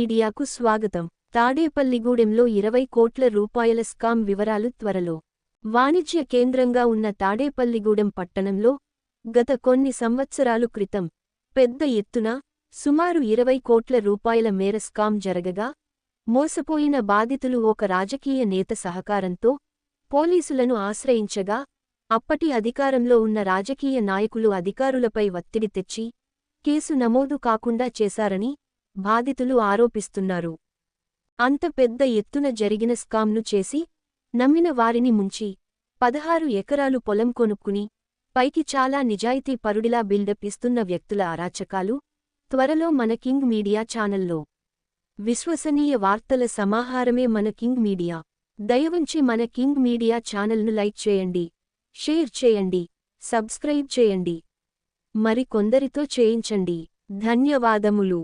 మీడియాకు స్వాగతం. తాడేపల్లిగూడెంలో ఇరవై కోట్ల రూపాయల స్కామ్ వివరాలు త్వరలో. వాణిజ్య కేంద్రంగా ఉన్న తాడేపల్లిగూడెం పట్టణంలో గత కొన్ని సంవత్సరాలు క్రితం పెద్ద ఎత్తున సుమారు ఇరవై కోట్ల రూపాయల మేర స్కామ్ జరగగా మోసపోయిన బాధితులు ఒక రాజకీయ నేత సహకారంతో పోలీసులను ఆశ్రయించగా అప్పటి అధికారంలో ఉన్న రాజకీయ నాయకులు అధికారులపై ఒత్తిడి తెచ్చి కేసు నమోదు కాకుండా చేశారని బాధితులు ఆరోపిస్తున్నారు. అంత పెద్ద ఎత్తున జరిగిన స్కామ్ను చేసి నమ్మిన వారిని ముంచి పదహారు ఎకరాలు పొలం కొనుక్కుని పైకి చాలా నిజాయితీ పరుడిలా బిల్డప్ ఇస్తున్న వ్యక్తుల అరాచకాలు త్వరలో మన కింగ్ మీడియా ఛానల్లో. విశ్వసనీయ వార్తల సమాహారమే మన కింగ్ మీడియా. దయవుంచి మన కింగ్ మీడియా ఛానల్ను లైక్ చేయండి షేర్ చేయండి సబ్స్క్రైబ్ చేయండి. మరి కొందరితో చేయించండి. ధన్యవాదములు.